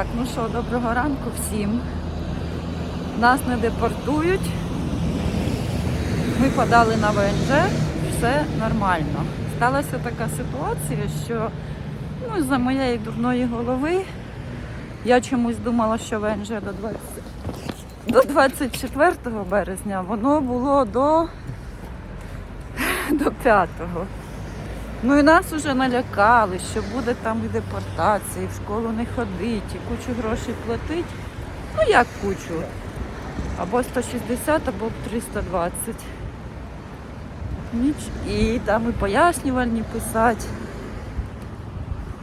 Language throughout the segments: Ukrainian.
Так, ну що, доброго ранку всім. Нас не депортують. Ми подали на ВНЖ, все нормально. Сталася така ситуація, що ну, за моєї дурної голови я чомусь думала, що ВНЖ до 20, до 24 березня воно було до, до 5. Ну і нас вже налякали, що буде там і депортація, і в школу не ходить, і кучу грошей платить. Ну як кучу? Або 160, або 320. Ніч... І там і пояснювальні писати.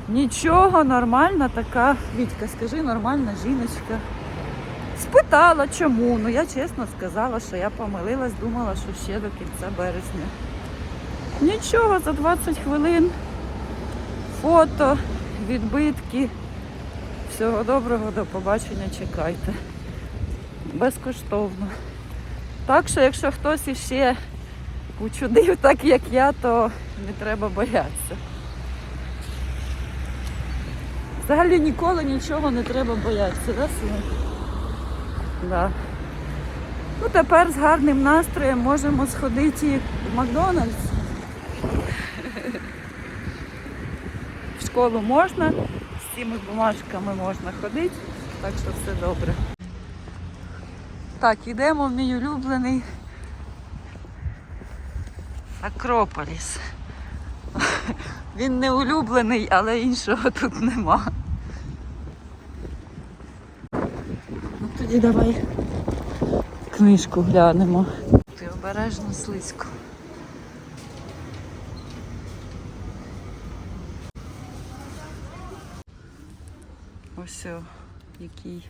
Нічого, нормальна така, Вітька, скажи, нормальна жіночка. Спитала, чому. Ну я чесно сказала, що я помилилась, думала, що ще до кінця березня. Нічого, за 20 хвилин. Фото, відбитки. Всього доброго, до побачення, чекайте. Безкоштовно. Так що, якщо хтось іще учудив так, як я, то не треба боятися. Взагалі ніколи нічого не треба боятися, да, сина? Да. Ну, тепер з гарним настроєм можемо сходити в Макдональдс. В школу можна, з цими бумажками можна ходити, так що все добре. Так, йдемо в мій улюблений Акрополіс. Він не улюблений, але іншого тут нема. Ну тоді давай книжку глянемо. Ти обережно слизько. Ось який.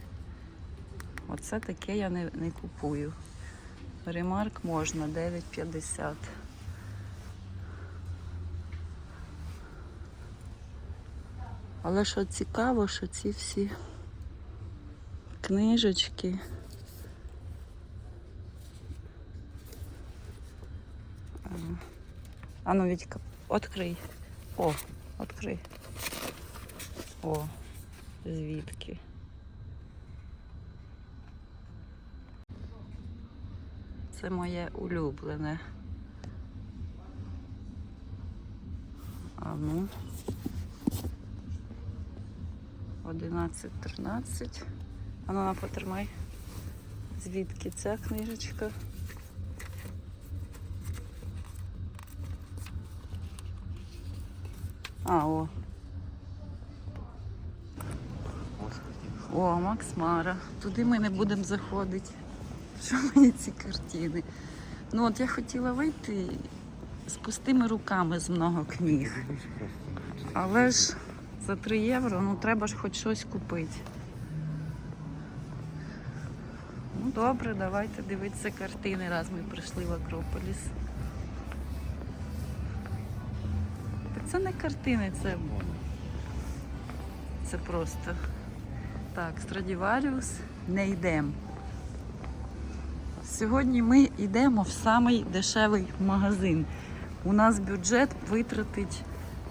Оце таке я не, не купую. Ремарк можна 9,50. Але що цікаво, що ці всі книжечки. А, А ну, Вітька, відкрий. О, відкрий. О, звідки? Це моє улюблене. А ну. 11-13. А на потримай. Звідки ця книжечка? А, о. О, Макс Мара. Туди ми не будемо заходити. Що мені ці картини? Ну от я хотіла вийти з пустими руками з много книг. Але ж за 3 євро, ну треба ж хоч щось купити. Ну добре, давайте дивитися картини, раз ми прийшли в Акрополіс. Так це не картини, це, це просто. Так, Страдіваріус не йдемо. Сьогодні ми йдемо в самий дешевий магазин. У нас бюджет витратить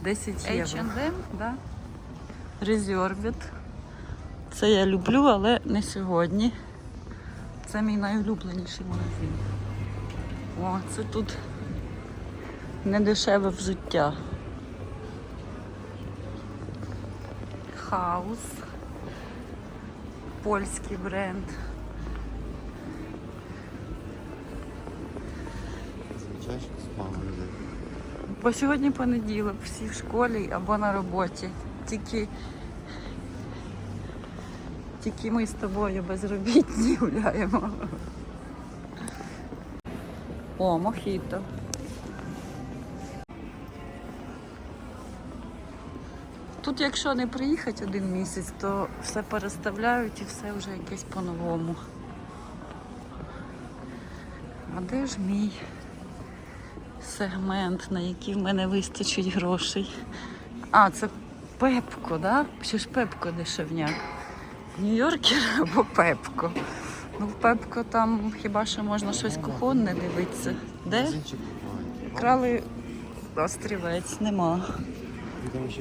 10 євро. H&M, да? Резервіт. Це я люблю, але не сьогодні. Це мій найулюбленіший магазин. О, це тут недешеве взуття. Хаус. Польський бренд. Бо сьогодні понеділок, всі в школі або на роботі. Тільки, тільки ми з тобою безробітні гуляємо. О, мохіто. Тут, якщо не приїхати один місяць, то все переставляють і все вже якесь по-новому. А де ж мій? сегмент, на який в мене вистачить грошей. А, це Пепко, да? Чи ж Пепко дешевняк? Нью-Йоркер або Пепко. Ну, в Пепко там хіба що можна щось кухонне дивитися. Де? Крали острівець, нема.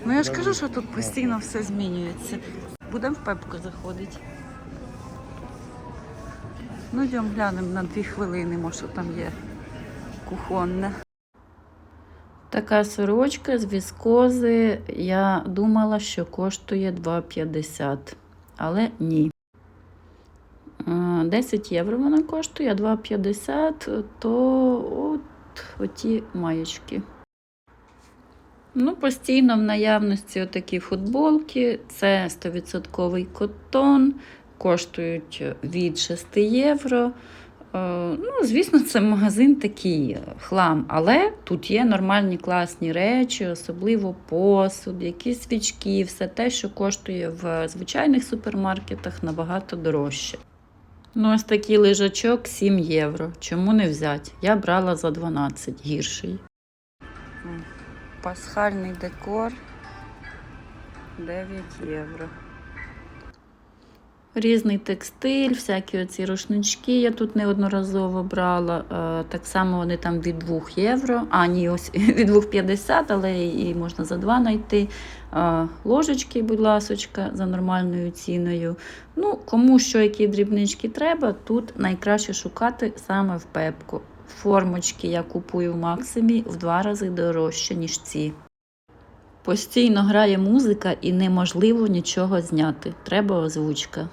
Ну я ж кажу, що тут постійно все змінюється. Будемо в пепку заходити. Ну, йдемо глянемо на дві хвилини, може там є кухонне. Така сорочка з віскози. Я думала, що коштує 2,50, але ні. Е, 10 євро вона коштує, а 2,50 то от оті маєчки. Ну, постійно в наявності отакі футболки. Це 100% котон, коштують від 6 євро. Е, Ну, звісно, це магазин такий е, хлам, але тут є нормальні класні речі, особливо посуд, якісь свічки, все те, що коштує в звичайних супермаркетах набагато дорожче. Ну, ось такий лежачок 7 євро. Чому не взяти? Я брала за 12 гірший. Пасхальний декор 9 євро. Різний текстиль, всякі оці рушнички я тут неодноразово брала. Е, Так само вони там від 2 євро. А, ні, ось від 2,50, але і можна за 2 знайти. Е, Ложечки, будь ласочка, за нормальною ціною. Ну, кому що, які дрібнички треба, тут найкраще шукати саме в пепку. Формочки я купую в Максимі в два рази дорожче, ніж ці. Постійно грає музика і неможливо нічого зняти. Треба озвучка.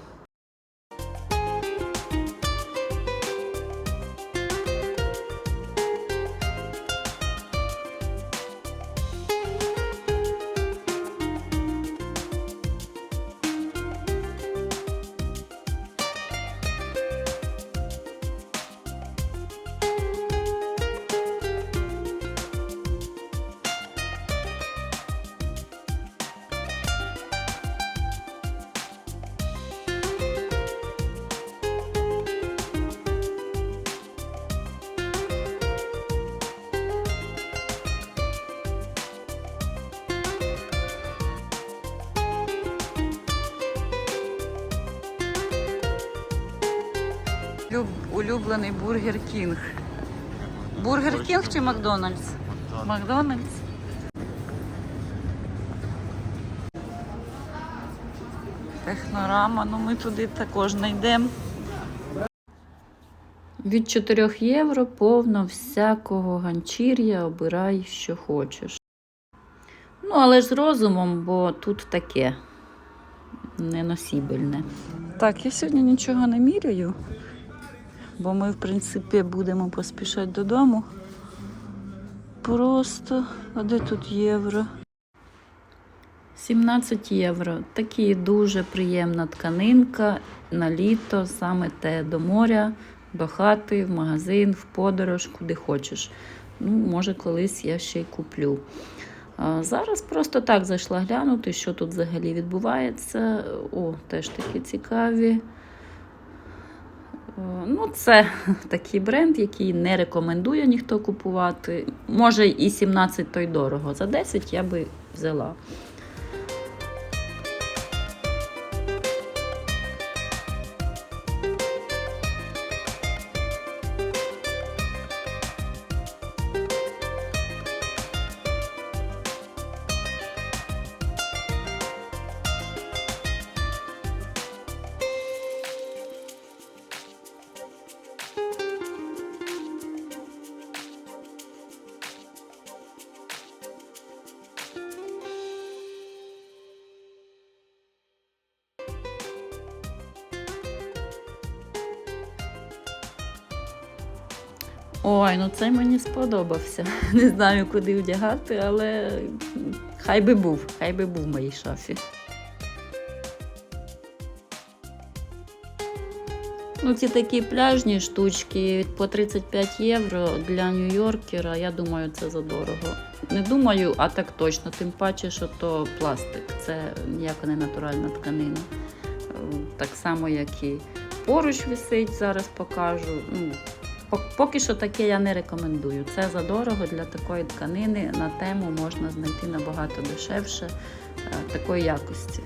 Улюблений бургер Кінг. Бургер Кінг чи Макдональдс? Макдональдс. Технорама, ну ми туди також не йдемо. Від 4 євро повно всякого ганчір'я, обирай, що хочеш. Ну, але ж з розумом, бо тут таке неносібельне. Так, я сьогодні нічого не міряю, бо ми, в принципі, будемо поспішати додому. Просто, а де тут євро? 17 євро. Такі дуже приємна тканинка на літо, саме те до моря, до хати, в магазин, в подорож, куди хочеш. Ну, може, колись я ще й куплю. А Зараз просто так зайшла глянути, що тут взагалі відбувається. О, теж такі цікаві. Е, Ну, це такий бренд, який не рекомендує ніхто купувати. Може, і 17 то й дорого. За 10 я би взяла. Ой, ну цей мені сподобався. Не знаю, куди вдягати, але хай би був, хай би був в моїй шафі. Ну, ці такі пляжні штучки по 35 євро для Нью-Йоркера, я думаю, це задорого. Не думаю, а так точно, тим паче, що то пластик, це ніяка не натуральна тканина. Е, Так само, як і поруч висить, зараз покажу. Ну, Поки що таке я не рекомендую. Це задорого для такої тканини. На тему можна знайти набагато дешевше е, такої якості.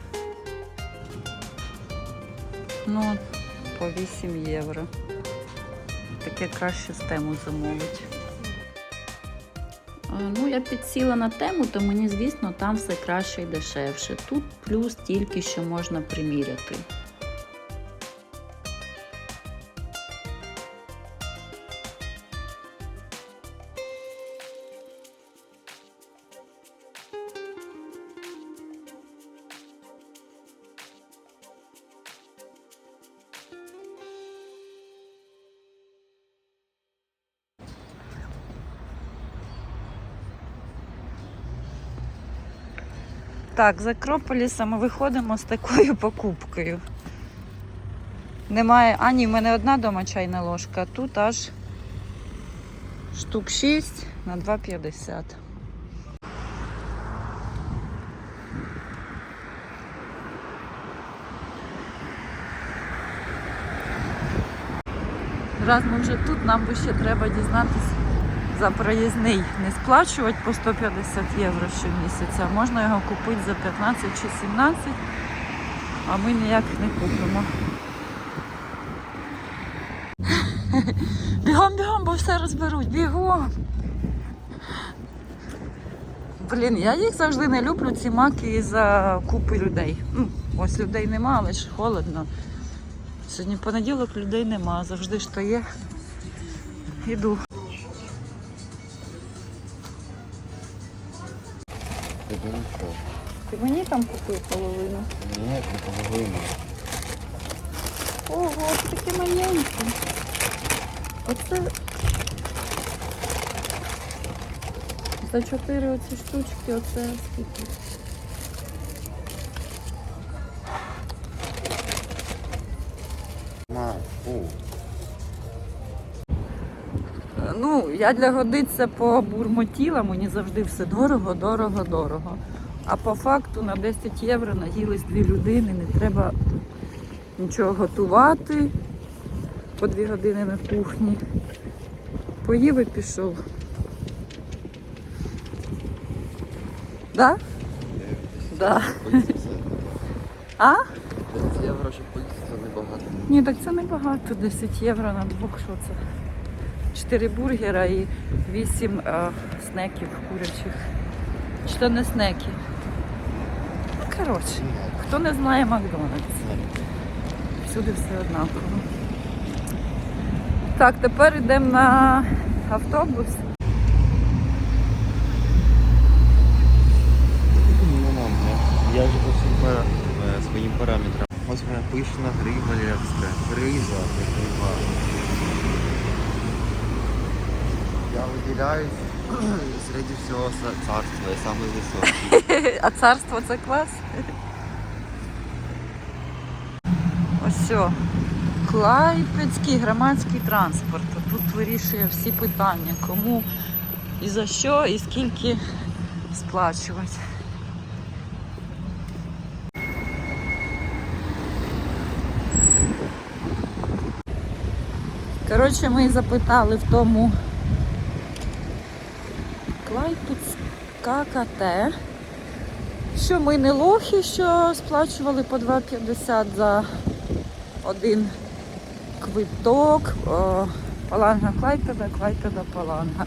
Ну, по 8 євро. Таке краще з тему замовить. Е, Ну, я підсіла на тему, то мені, звісно, там все краще і дешевше. Тут плюс тільки що можна приміряти. Так, з Акрополіса ми виходимо з такою покупкою. Немає ані в мене одна дома чайна ложка, а тут аж штук 6 на 2,50. Раз ми вже тут, нам би ще треба дізнатися за проїзний. Не сплачувати по 150 євро щомісяця, можна його купити за 15 чи 17, а ми ніяк не купимо. Бігом, бігом, бо все розберуть, бігом. Блін, я їх завжди не люблю, ці маки за купи людей. Ну, ось людей нема, але ж холодно. Сьогодні понеділок людей нема, завжди ж то є. Іду. Там купив половину. Ні, не половину. Ого, це таке маленьке. Оце за чотири оці штучки, оце скільки? Ну, я для годиться побурмотіла, мені завжди все дорого, дорого, дорого. А по факту на 10 євро наїлись дві людини, не треба нічого готувати по дві години на кухні. Поїв і пішов. Да? Да. А? 10 євро, щоб поїсти, це небагато. Ні, так це небагато, 10 євро на двох, що це? 4 бургера і 8 е, снеків курячих. Чи то не снеки? Коротше, хто не знає Макдональдс. Всюди все однаково. Так, тепер йдемо на автобус. Я, ж по всім е, своїм параметрам. Ось моя пишна грива левська. Гриза, не грива. Я виділяюсь серед всього са- царства, я самий високий. А царство це клас. Ось. Клайпецький громадський транспорт. Тут вирішує всі питання, кому і за що, і скільки сплачувати. Коротше, ми запитали в тому Клайпецька КТ, що ми не лохи, що сплачували по 2,50 за один квиток. Паланга Клайпеда, Клайпеда Паланга.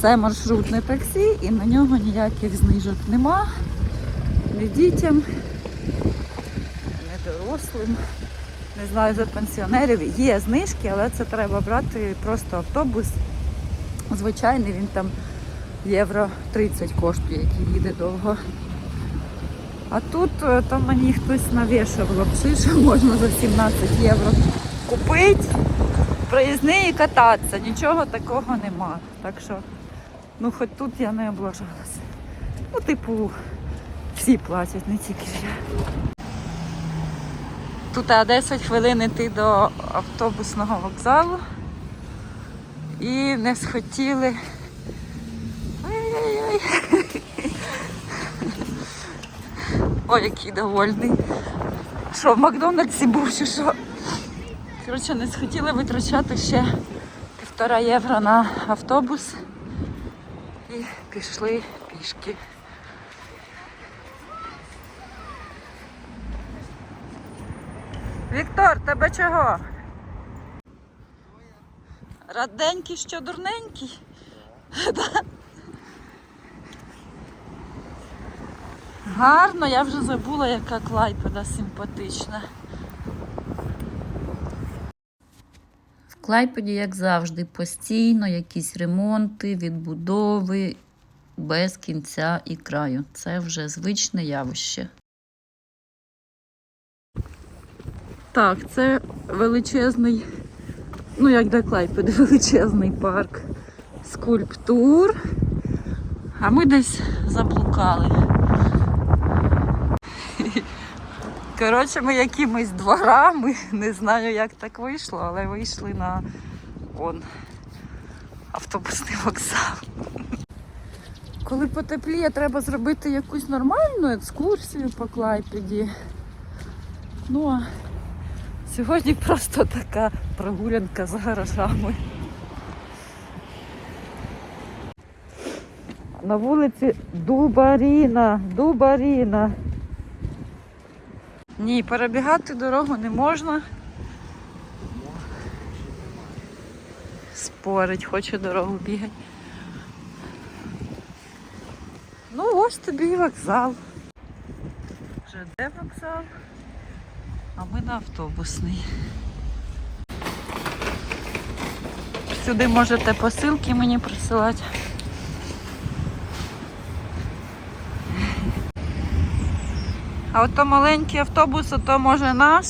Це маршрутне таксі і на нього ніяких знижок нема. Ні дітям, ні дорослим. Не знаю за пенсіонерів. Є знижки, але це треба брати просто автобус. Звичайний, він там євро 30 коштує, який їде довго. А тут е, там мені хтось навішав лапши, що можна за 17 євро купити, проїзний і кататися. Нічого такого нема. Так що, ну хоч тут я не облажалася. Ну, типу, всі платять, не тільки я. Тут 10 хвилин йти до автобусного вокзалу. І не схотіли. Ой, який довольний. Що, в Макдональдсі був чи що? Коротше, не схотіли витрачати ще півтора євро на автобус і пішли пішки. Віктор, тебе чого? Раденький, що дурненький? Да? Гарно, я вже забула, яка клайпеда симпатична. В Клайпеді, як завжди, постійно якісь ремонти, відбудови без кінця і краю. Це вже звичне явище. Так, це величезний, ну як для Клайпеди, величезний парк скульптур. А ми десь заблукали. Коротше, ми якимись дворами, не знаю, як так вийшло, але вийшли на он, автобусний вокзал. Коли потепліє, треба зробити якусь нормальну екскурсію по Клайпеді. Ну, а Сьогодні просто така прогулянка за гаражами. На вулиці Дубаріна, Дубаріна. Ні, перебігати дорогу не можна. Спорить, хоче дорогу бігати. Ну ось тобі і вокзал. Вже де вокзал? А ми на автобусний. Сюди можете посилки мені присилати. А ото маленький автобус, ото може наш.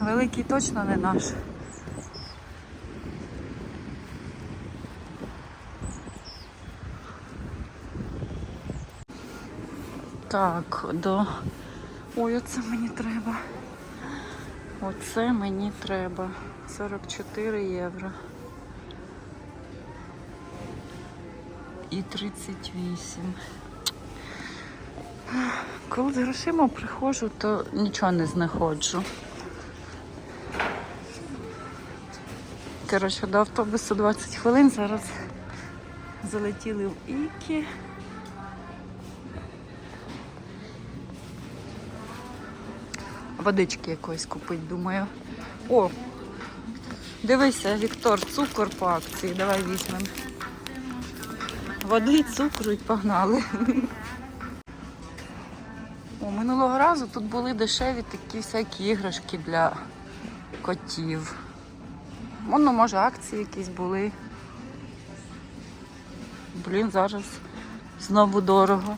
Великий точно не наш. Так, до Ой, оце мені треба. Оце мені треба. 44 євро. І 38. Коли з грошима приходжу, то нічого не знаходжу. Коротше, до автобусу 20 хвилин. Зараз залетіли в Ікі. Водички якоїсь купить, думаю. О! Дивися, Віктор, цукор по акції. Давай візьмемо. Води, цукру і погнали. Минулого разу тут були дешеві такі всякі іграшки для котів. Воно, може, акції якісь були. Блін, зараз знову дорого.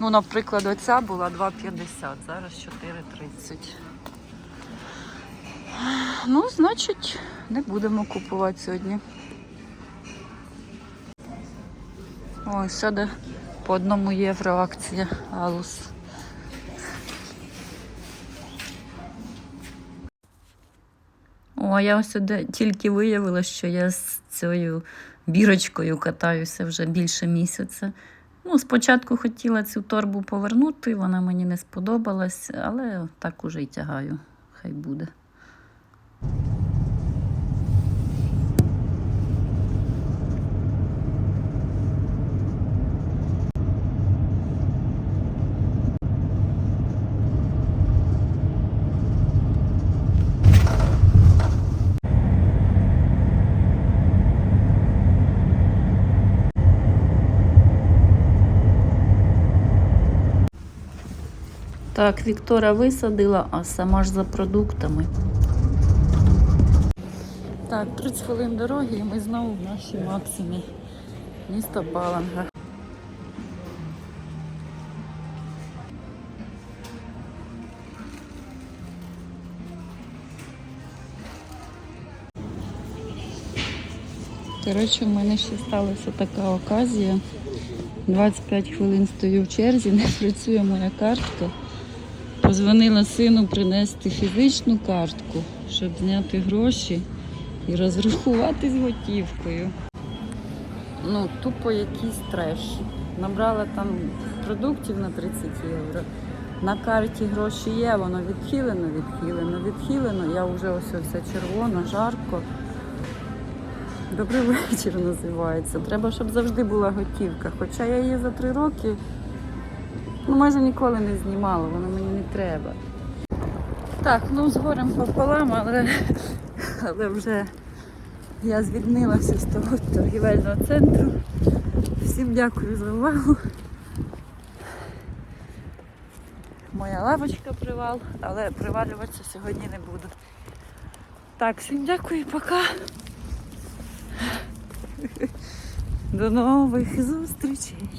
Ну, наприклад, оця була 2,50, зараз 4,30. Ну, значить, не будемо купувати сьогодні. Ой, сяде по одному євро акція Алус. О, я ось сюди тільки виявила, що я з цією бірочкою катаюся вже більше місяця. Ну, спочатку хотіла цю торбу повернути, вона мені не сподобалась, але так уже й тягаю. Хай буде. Так, Віктора висадила, а сама ж за продуктами. Так, 30 хвилин дороги і ми знову в нашій Максимі. Місто Баланга. Коротше, в мене ще сталася така оказія. 25 хвилин стою в черзі, не працює моя картка. Позвонила сину принести фізичну картку, щоб зняти гроші і розрахуватись готівкою. Ну, тупо якийсь треш. Набрала там продуктів на 30 євро. На карті гроші є, воно відхилено, відхилено, відхилено. Я вже ось вся червона, жарко. Добрий вечір називається. Треба, щоб завжди була готівка. Хоча я її за три роки ну, майже ніколи не знімала, воно мені не треба. Так, ну з горем пополам, але, але вже я звільнилася з того торгівельного центру. Всім дякую за увагу. моя лавочка привал, але привалюватися сьогодні не буду. Так, всім дякую, пока. До нових зустрічей.